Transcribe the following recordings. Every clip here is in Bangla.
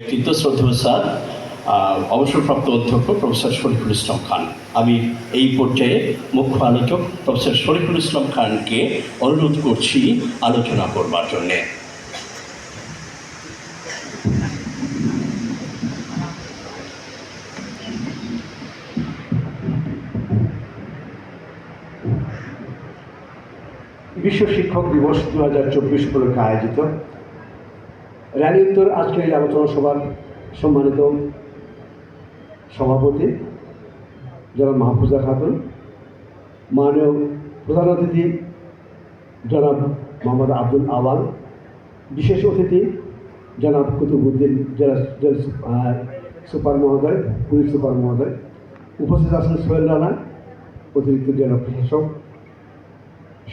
শ্রদ্ধেয় স্যার অবসরপ্রাপ্ত অধ্যক্ষ প্রফেসর শরীফুল ইসলাম খান। আমি এই পর্যায়ে মুখ্য আলোচক প্রফেসর শরীফুল ইসলাম খানকে অনুরোধ করছি আলোচনা করবার জন্যে। বিশ্ব শিক্ষক দিবস দু হাজার চব্বিশ উপলক্ষে আয়োজিত র্যালি উত্তর আজকের এই আলোচনা সভার সম্মানিত সভাপতি, জনাব মাহফুজা খাতুন, মাননীয় প্রধান অতিথি, জনাব মোহাম্মদ আব্দুল আওয়াল, বিশেষ অতিথি, জনাব কুতুবুদ্দিন জেলা সুপার মহোদয়, পুলিশ সুপার মহোদয়, উপস্থিত আছেন সোহেল রানা, অতিরিক্ত জেলা প্রশাসক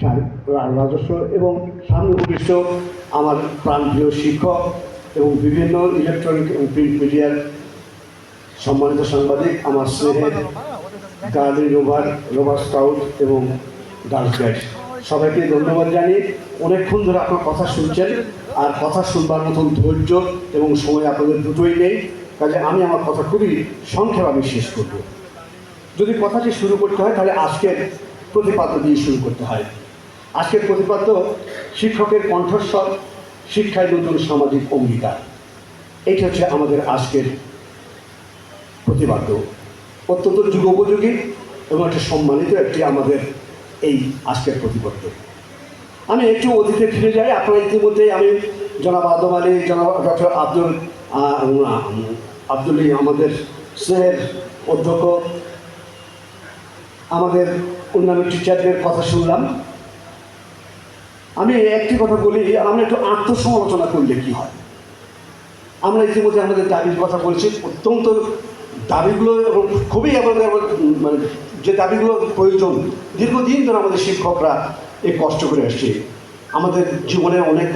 রাজস্ব এবং সামনে উপবিষ্ট আমার প্রাণপ্রিয় শিক্ষক এবং বিভিন্ন ইলেকট্রনিক এবং প্রিন্ট মিডিয়ার সম্মানিত সাংবাদিক, আমার স্নেহের গার্লি রোভার রোভার স্কাউট এবং গার্লস গাইড। সবাইকে ধন্যবাদ জানিয়ে অনেকক্ষণ ধরে আপনার কথা শুনছেন আর কথা শুনবার মতন ধৈর্য এবং সময় আপনাদের দুটোই নেই। কাজে আমি আমার কথা খুবই সংক্ষেপ আমি শেষ করব। যদি কথাটি শুরু করতে হয়, তাহলে আজকের প্রতিপাদ্য দিয়ে শুরু করতে হয়। আজকের প্রতিপাদ্য, শিক্ষকের কণ্ঠস্বর, শিক্ষায় নতুন সামাজিক অঙ্গীকার। এইটা হচ্ছে আমাদের আজকের প্রতিপাদ্য। অত্যন্ত যুগোপযোগী এবং একটা সম্মানিত একটি আমাদের এই আজকের প্রতিপাদ্য। আমি একটু অতীতে ফিরে যাই। আপনারা ইতিমধ্যেই আমি জনাব আদম আলী, জনাব ডক্টর আব্দুল আব্দুল আমাদের স্নেহের অধ্যক্ষ, আমাদের অন্যান্য টিচারদের কথা শুনলাম। আমি একটি কথা বলি, আমরা একটু আত্মসমালোচনা করলে কি হয়? আমরা ইতিমধ্যে আমাদের দাবির কথা বলছি, অত্যন্ত দাবিগুলো খুবই আমাদের মানে যে দাবিগুলো প্রয়োজন, দীর্ঘদিন ধরে আমাদের শিক্ষকরা এই কষ্ট করে আসছে। আমাদের জীবনে অনেক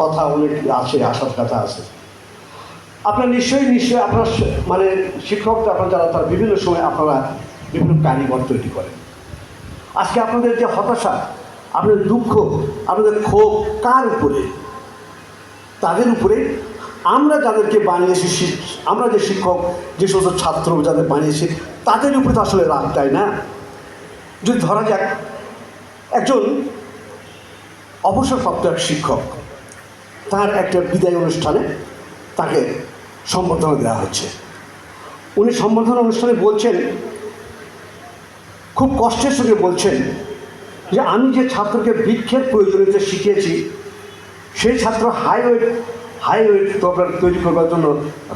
কথা, অনেক আছে আসার কথা আছে। আপনার নিশ্চয়ই নিশ্চয়ই আপনার মানে শিক্ষকরা, আপনার যারা, তারা বিভিন্ন সময় আপনারা বিভিন্ন কারিগর তৈরি করেন। আজকে আপনাদের যে হতাশা আপনাদের দুঃখ, আপনাদের ক্ষোভ কার উপরে? তাদের উপরে আমরা যাদেরকে বানিয়েছি আমরা যে শিক্ষক, যে সমস্ত ছাত্র যাদের বানিয়েছি, তাদের উপরে তো আসলে রাগ তাই না। যদি ধরা যাক, একজন অবসরপ্রাপ্ত এক শিক্ষক, তার একটা বিদায় অনুষ্ঠানে তাকে সম্বর্ধনা দেওয়া হচ্ছে। উনি সম্বর্ধনা অনুষ্ঠানে বলছেন, খুব কষ্টের সঙ্গে বলছেন যে আমি যে ছাত্রকে বৃক্ষের প্রয়োজনীয়তা শিখিয়েছি, সেই ছাত্র হাইওয়ে হাইওয়ে তৈরি করবার জন্য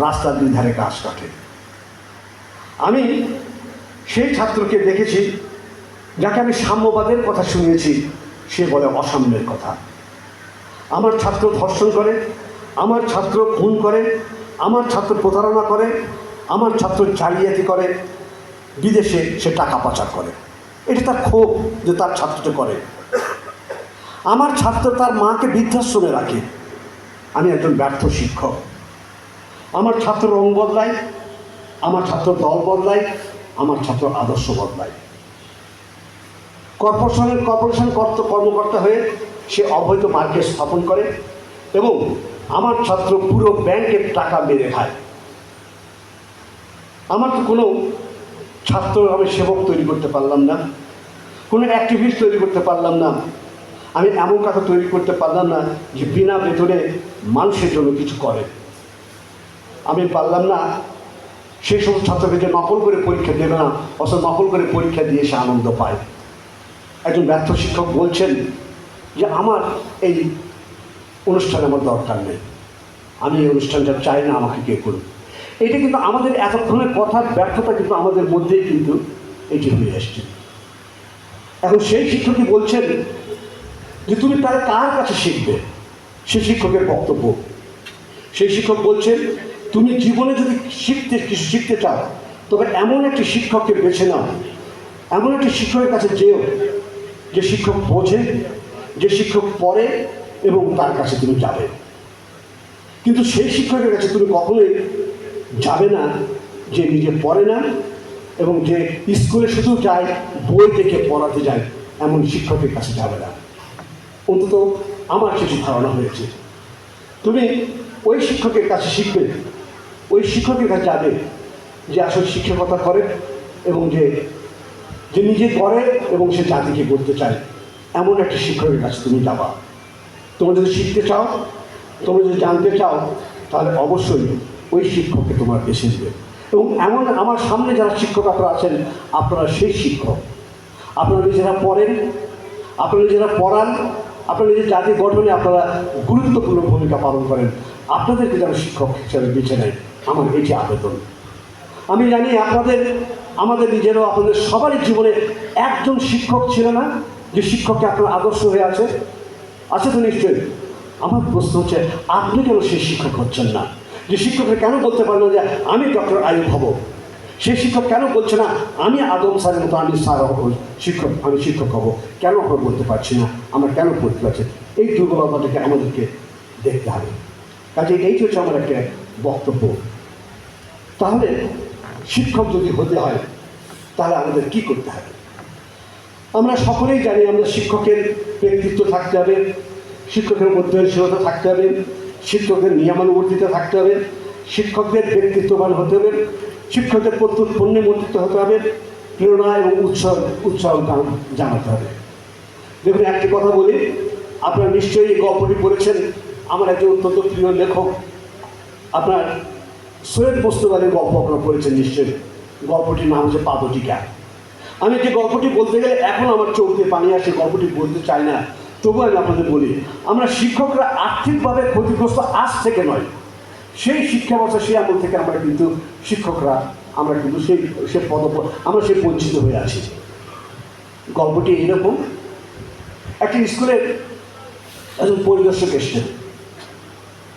রাস্তার দুই ধারে গাছ কাটে। আমি সেই ছাত্রকে দেখেছি, যাকে আমি সাম্যবাদের কথা শুনিয়েছি, সে বলে অসাম্যের কথা। আমার ছাত্র ধর্ষণ করে, আমার ছাত্র খুন করে, আমার ছাত্র প্রতারণা করে, আমার ছাত্র জালিয়াতি করে, বিদেশে সে টাকা পাচার করে। এটা তার ক্ষোভ যে তার ছাত্রটা করে। আমার ছাত্র তার মাকে বৃদ্ধাশ্রমে রাখে। আমি একজন ব্যর্থ শিক্ষক। আমার ছাত্র রং বদলায়, আমার ছাত্র দল বদলায়, আমার ছাত্র আদর্শ বদলায়। কর্পোরেশনের কর্পোরেশন কর্ত কর্মকর্তা হয়ে সে অবৈধ মার্কেট স্থাপন করে এবং আমার ছাত্র পুরো ব্যাংকের টাকা মেরে খায়। আমার তো কোনো ছাত্র আমি সেবক তৈরি করতে পারলাম না, কোনো অ্যাক্টিভিস্ট তৈরি করতে পারলাম না, আমি এমন কাকা তৈরি করতে পারলাম না যে বিনা বেতনে মানুষের জন্য কিছু করে। আমি পারলাম না সেই সমস্ত ছাত্রকে যে নকল করে পরীক্ষা দেবে না অথচ নকল করে পরীক্ষা দিয়ে সে আনন্দ পায়। একজন ব্যর্থ শিক্ষক বলছেন যে, আমার এই অনুষ্ঠানে আমার দরকার নেই। আমি এই অনুষ্ঠানটা চাই না, আমাকে কে করুন এটা কিন্তু আমাদের এতক্ষণের কথার ব্যর্থতা কিন্তু আমাদের মধ্যেই কিন্তু এটি হয়ে আসছে। এখন সেই শিক্ষকই বলছেন যে তুমি তারা কার কাছে শিখবে? সে শিক্ষকের বক্তব্য। সেই শিক্ষক বলছেন, তুমি জীবনে যদি শিখতে, কিছু শিখতে চাও, তবে এমন একটি শিক্ষককে বেছে নাও, এমন একটি শিক্ষকের কাছে যেও, যে শিক্ষক বোঝে, যে শিক্ষক পড়ে এবং তার কাছে তুমি যাবে। কিন্তু সেই শিক্ষকের কাছে তুমি কখনোই যাবে না, যে নিজে পড়ে না এবং যে স্কুলে শুধু যায়, বই দেখে পড়াতে যায়, এমন শিক্ষকের কাছে যাবে না। অন্তত আমার কিছু ধারণা হয়েছে। তুমি ওই শিক্ষকের কাছে শিখবে, ওই শিক্ষকের কাছে যাবে যে আসলে শিক্ষকতা করে এবং যে যে নিজে করে এবং সে জাতিকে করতে চায়, এমন একটা শিক্ষকের কাছে তুমি যাবা। তোমরা যদি শিখতে চাও, তোমরা যদি জানতে চাও, তাহলে অবশ্যই ওই শিক্ষককে তোমার বেছে দেবে এবং এমন আমার সামনে যারা শিক্ষক আপনারা আছেন, আপনারা সেই শিক্ষক। আপনারা নিজেরা পড়েন, আপনারা নিজেরা পড়ান, আপনারা নিজের জাতি গঠনে আপনারা গুরুত্বপূর্ণ ভূমিকা পালন করেন, আপনাদেরকে যারা শিক্ষক হিসেবে বেছে নেয়, আমার এটি আবেদন। আমি জানি আপনাদের, আমাদের নিজেরও আপনাদের সবারই জীবনে একজন শিক্ষক ছিল না, যে শিক্ষককে আপনার আদর্শ হয়ে আছে। আছে তো নিশ্চয়ই? আমার প্রশ্ন হচ্ছে, আপনি কেন সেই শিক্ষক হচ্ছেন না? যে শিক্ষকরা কেন বলতে পারল যে আমি ডক্টর আয়ুব হব? সে শিক্ষক কেন বলছে না, আমি আদম স্যারের মতো আমি স্যার শিক্ষক, আমি শিক্ষক হব? কেন আমরা বলতে পারছি না? আমরা কেন পড়তে পারছি? এই দুর্বলতাটাকে আমাদেরকে দেখতে হবে। কাজে এই হচ্ছে আমার একটা বক্তব্য। তাহলে শিক্ষক যদি হতে হয়, তাহলে আমাদের কি করতে হবে? আমরা সকলেই জানি আমরা শিক্ষকের ব্যক্তিত্ব থাকতে হবে, শিক্ষকের মধ্যশীলতা থাকতে হবে। শিক্ষকের নিয়মানুবর্তিতা থাকতে হবে, শিক্ষকদের ব্যক্তিত্ববান হতে হবে, শিক্ষকদের প্রত্যুত পণ্যে মন্ত্রিত হতে হবে, প্রেরণা এবং উৎসাহ উৎসাহ জান- জানাতে হবে। দেখুন, একটি কথা বলি, আপনারা নিশ্চয়ই এই গল্পটি পড়েছেন, আমার একজন অত্যন্ত প্রিয় লেখক। আপনার সৈয়দ মোস্তফাদের গল্প আপনারা পড়েছেন নিশ্চয়ই, গল্পটির নাম হচ্ছে পাদটিকা। আমি যে গল্পটি বলতে গেলে এখন আমার চোখ দিয়ে পানি আসে, গল্পটি বলতে চাই না। তবু আমি আপনাদের বলি, আমরা শিক্ষকরা আর্থিকভাবে ক্ষতিগ্রস্ত আজ থেকে নয়। সেই শিক্ষা বছর সেই আমল থেকে আমরা কিন্তু শিক্ষকরা, আমরা কিন্তু সেই সে পদ, আমরা সে বঞ্চিত হয়ে আছি। গল্পটি এইরকম। একটি স্কুলের একজন পরিদর্শক এসছেন।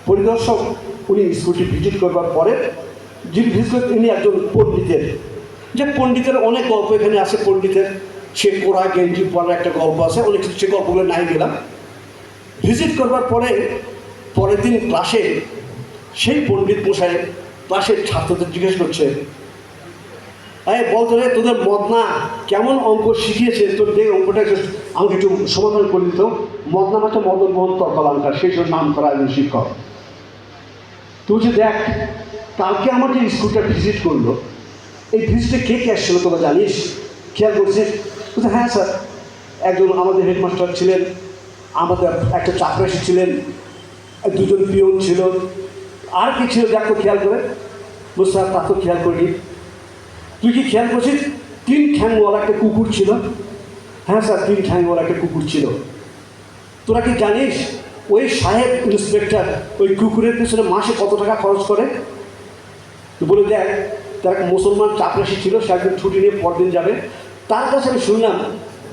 পরিদর্শক, উনি স্কুলটি ভিজিট করবার পরে যিনি ভিজিট তিনি একজন পণ্ডিতের। যে পণ্ডিতের অনেক গল্প এখানে আছে, পণ্ডিতের। সে কোরা গেঞ্জি পরার একটা গল্প আছে, অনেক সে গল্পগুলো নাই গেলাম। ভিজিট করবার পরে, পরের দিন ক্লাসে সেই পণ্ডিত মশাই ক্লাসের ছাত্রদের জিজ্ঞেস করছে, এই বলতো রে, তোদের মদনা কেমন অঙ্ক শিখিয়েছে? তোর দেখে অঙ্কটা আমাকে একটু সমাধান করে দিত। মদনা মাত্র মদন মোহন তর্কলাঙ্কার, সেই জন্য নাম করা একজন শিক্ষক। তুই যে দেখ, কালকে আমার যে স্কুলটা ভিজিট করল। এই ভিজিটে কে কে আসছিল তোরা জানিস? খেয়াল করছিস? বলছে হ্যাঁ স্যার, একজন আমাদের হেডমাস্টার ছিলেন, আমাদের একটা চাকরাসি ছিলেন, দুজন পিয়ন ছিল। আর কি ছিল, দেখ, খেয়াল করে। বলছে, স্যার, তা তো খেয়াল করিনি। তুই কি খেয়াল করছিস? তিন ঠ্যাংওয়ালা একটা কুকুর ছিল। হ্যাঁ স্যার, তিন ঠ্যাংওয়ালা একটা কুকুর ছিল। তোরা কি জানিস, ওই সাহেব ইন্সপেক্টর, ওই কুকুরের পিছনে মাসে কত টাকা খরচ করে? বলে, দেখ, তার মুসলমান চাপরাশি ছিল, সে একদিন ছুটি নিয়ে পরদিন যাবে। তার কাছে আমি শুনলাম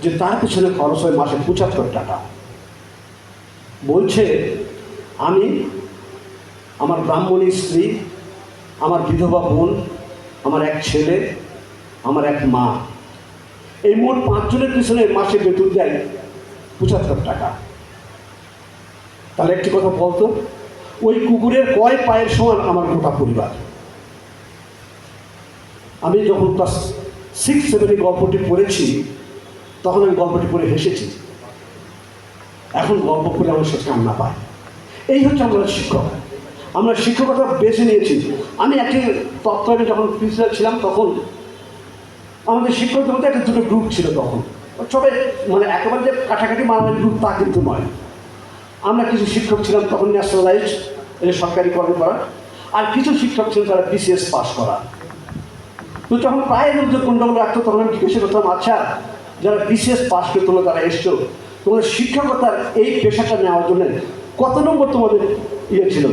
যে তার পিছনে খরচ হয় মাসে পঁচাত্তর টাকা। বলছে, আমি আমার ব্রাহ্মণী স্ত্রী, আমার বিধবা বোন, আমার এক ছেলে, আমার এক মা, এই মোট পাঁচজনের পিছনে মাসে বেতন দেয় পঁচাত্তর টাকা। তাহলে একটি কথা বলতো, ওই কুকুরের কয় পায়ের সমান আমার গোটা পরিবার? আমি যখন ক্লাস সিক্স সেভেনে গল্পটি পড়েছি, তখন আমি গল্পটি পড়ে হেসেছি। এখন গল্প পড়ে আমার সাথে কান্না পায় এই হচ্ছে আমরা শিক্ষক। আমরা শিক্ষকতা বেছে নিয়েছি। আমি একটি তত্ত্বাবধানে যখন প্রিন্সিপাল ছিলাম, তখন আমাদের শিক্ষকদের মধ্যে একটা দুটো গ্রুপ ছিল তখন। সবাই মানে একেবারে যে কাটাকাটি মারামারি গ্রুপ তা কিন্তু নয়। আমরা কিছু শিক্ষক ছিলাম তখন ন্যাশনালাইজ সরকারিকরণ করা। আর কিছু শিক্ষক ছিলেন তারা বিসিএস পাস করা। তো যখন প্রায় লোকজন গন্ডগোল রাখতো, তখন আমি জিজ্ঞাসা করতাম আচ্ছা যারা বিশেষ করতে হলো তারা এসছো, তোমাদের শিক্ষকতার এই পেশাটা নেওয়ার জন্য কত নম্বর তোমাদের ইয়ে ছিল?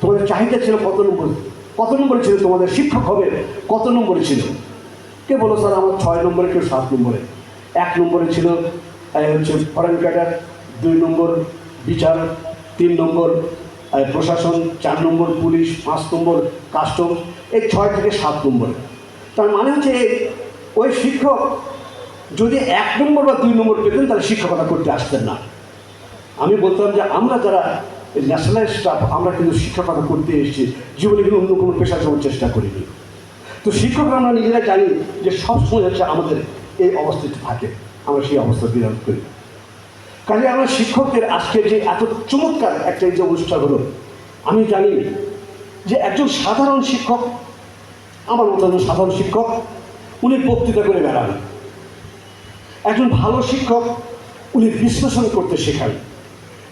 তোমাদের চাহিদা ছিল কত নম্বর? কত নম্বরে ছিল তোমাদের শিক্ষক হবে? কত নম্বরে ছিল? কে বলো স্যার, আমার ছয় নম্বরে কেউ সাত নম্বরে। এক নম্বরে ছিল হচ্ছে ফরেন ক্যাডার দুই নম্বর বিচার, তিন নম্বর প্রশাসন, চার নম্বর পুলিশ, পাঁচ নম্বর কাস্টম এই ছয় থেকে সাত নম্বরে। তার মানে হচ্ছে ওই শিক্ষক যদি এক নম্বর বা দুই নম্বর পেতেন, তাহলে শিক্ষকতা করতে আসতেন না। আমি বলতাম যে আমরা যারা ন্যাশনাল স্টাফ আমরা কিন্তু শিক্ষকতা করতে এসেছি, জীবনে কিন্তু অন্য কোনো পেশা যাওয়ার চেষ্টা করিনি। তো শিক্ষকরা আমরা নিজেরা জানি যে সবসময় হচ্ছে আমাদের এই অবস্থাতে থাকে। আমরা সেই অবস্থা বিরাম করি। কাজে আমরা শিক্ষকদের আজকে যে এত চমৎকার একটা যে অনুষ্ঠান হলো, আমি জানি যে একজন সাধারণ শিক্ষক, আমার মতো একজন সাধারণ শিক্ষক, উনি বক্তৃতা করে বেড়ান। একজন ভালো শিক্ষক, উনি বিশ্লেষণ করতে শেখান।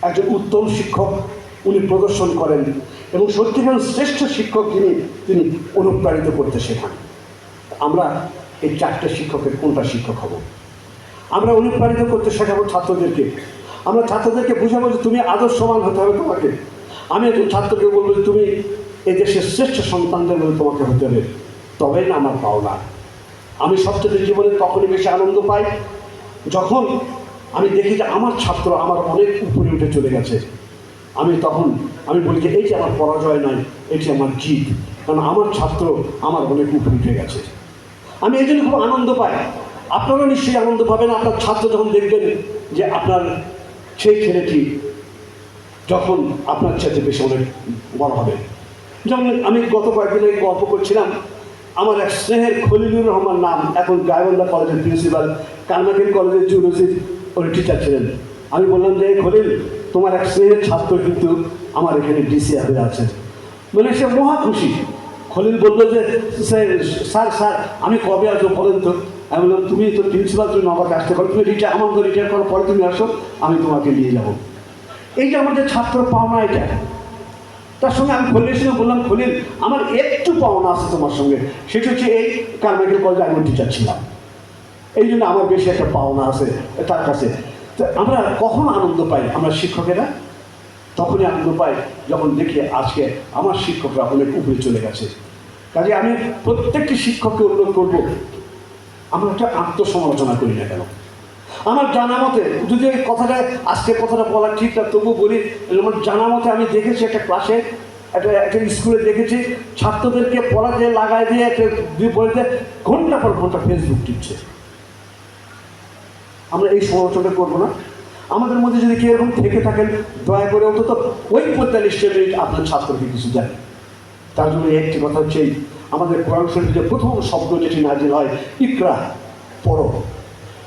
একজন উত্তম শিক্ষক, উনি প্রদর্শন করেন এবং সত্যিকার শ্রেষ্ঠ শিক্ষক যিনি, তিনি অনুপ্রাণিত করতে শেখান। আমরা এই চারটে শিক্ষকের কোনটা শিক্ষক হব? আমরা অনুপ্রাণিত করতে শেখাবো ছাত্রদেরকে। আমরা ছাত্রদেরকে বুঝাবো যে তুমি আদর্শবান হতে হবে তোমাকে। আমি একজন ছাত্রকে বলব যে তুমি এই দেশের শ্রেষ্ঠ সন্তানদের মধ্যে তোমাকে হতে হবে তবে না আমার পাওনা। আমি সবচেয়ে জীবনে তখনই বেশি আনন্দ পাই, যখন আমি দেখি যে আমার ছাত্র আমার অনেক উপরে উঠে চলে গেছে। আমি তখন, আমি বলি যে এই যে আমার পরাজয় নয় এটি আমার জিত, কারণ আমার ছাত্র আমার অনেক উপরে উঠে গেছে। আমি এই জন্য খুব আনন্দ পাই। আপনারা নিশ্চয়ই আনন্দ পাবেন, আপনার ছাত্র যখন দেখবেন যে আপনার সেই ছেলেটি যখন আপনার চাইতে বেশি অনেক বড় হবে। যেমন আমি গত কয়েকদিন আগে গল্প করছিলাম, আমার এক স্নেহের খলিলুর রহমান নাম এখন গায়বন্দা কলেজের প্রিন্সিপাল কালমাকিন কলেজের জুলজির ওর টিচার ছিলেন। আমি বললাম যে খলিল, তোমার এক স্নেহের ছাত্র কিন্তু আমার এখানে ডিসি হবে আছে। মানে সে মহা খুশি। খলিল বলল যে স্যার স্যার, আমি কবে আসব বলেন তো? আমি বললাম, তুমি তো প্রিন্সিপাল, তুমি আমাকে আসতে পারো তুমি রিটায়ার আমার তো রিটায়ার করার পরে তুমি আসো, আমি তোমাকে নিয়ে যাব। এই যে আমাদের ছাত্র পাওনা এটা তার সঙ্গে আমি খলিলের সঙ্গে বললাম, খলিল, আমার একটু পাওনা আছে তোমার সঙ্গে। সেটা হচ্ছে এই কারমাইকেল কলেজে আমি টিচার ছিলাম এই জন্য আমার বেশি একটা পাওনা আছে তার কাছে। তো আমরা কখন আনন্দ পাই আমরা শিক্ষকেরা? তখনই আনন্দ পাই যখন দেখি আজকে আমার শিক্ষকরা অনেক উপরে চলে গেছে। কাজে আমি প্রত্যেকটি শিক্ষককে অনুরোধ করব, আমরা একটা আত্মসমালোচনা করি না কেন? আমার জানা মতে, যদি ওই কথাটা আজকে কথাটা বলা ঠিক না, তবু বলি, আমার জানা মতে আমি দেখেছি একটা ক্লাসে, একটা একটা স্কুলে দেখেছি, ছাত্রদেরকে পড়াতে লাগাই দিয়ে, একটা বিপরীতে ঘণ্টা পর ঘণ্টা ফেসবুক টিপছে। আমরা এই সমালোচনাটা করব না। আমাদের মধ্যে যদি কেউ এরকম থেকে থাকেন, দয়া করে অন্তত ওই পঁয়তাল্লিশটা মিনিট আপনার ছাত্রকে কিছু জানে তার জন্য একটি কথা হচ্ছে, আমাদের কোরআন শরীফে যে প্রথম শব্দ যেটি নাজিল হয়, ইকরা, পড়ো।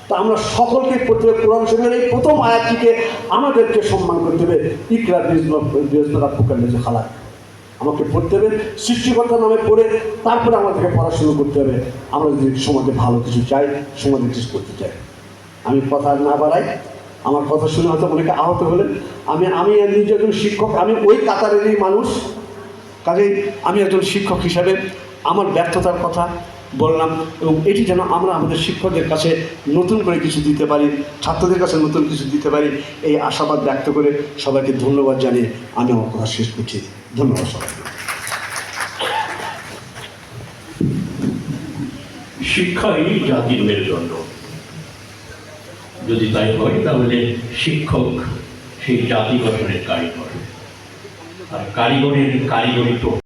তা আমরা সকলকে হবে কোরআন শরীফের এই প্রথম আয়াতটিকে আমাদেরকে সম্মান করতে হবে। ইকরা বৃহস্পতি ফুকার যে খালাক। আমাকে পড়তে হবে, সৃষ্টিকর্তা নামে পড়ে তারপরে আমাদেরকে পড়াশুনো করতে হবে। আমরা যদি সমাজে ভালো কিছু চাই, সমাজে কিছু করতে চাই। আমি কথা না বাড়াই, আমার কথা শুনে হয়তো অনেকে আহত হলেন। আমি আমি নিজে একজন শিক্ষক, আমি ওই কাতারেরই মানুষ। কাজেই আমি একজন শিক্ষক হিসাবে আমার ব্যর্থতার কথা বললাম, এবং এটি যেন আমরা আমাদের শিক্ষকদের কাছে নতুন করে কিছু দিতে পারি, ছাত্রদের কাছে নতুন কিছু দিতে পারি, এই আশাবাদ ব্যক্ত করে সবাইকে ধন্যবাদ জানিয়ে আমি আমার কথা শেষ করছি। ধন্যবাদ সবাইকে। শিক্ষাই জাতির মেরুদণ্ড যদি তাই হয়, তাহলে শিক্ষক সেই জাতি গঠনের কারিগর। আর কারিগরের কারিগরি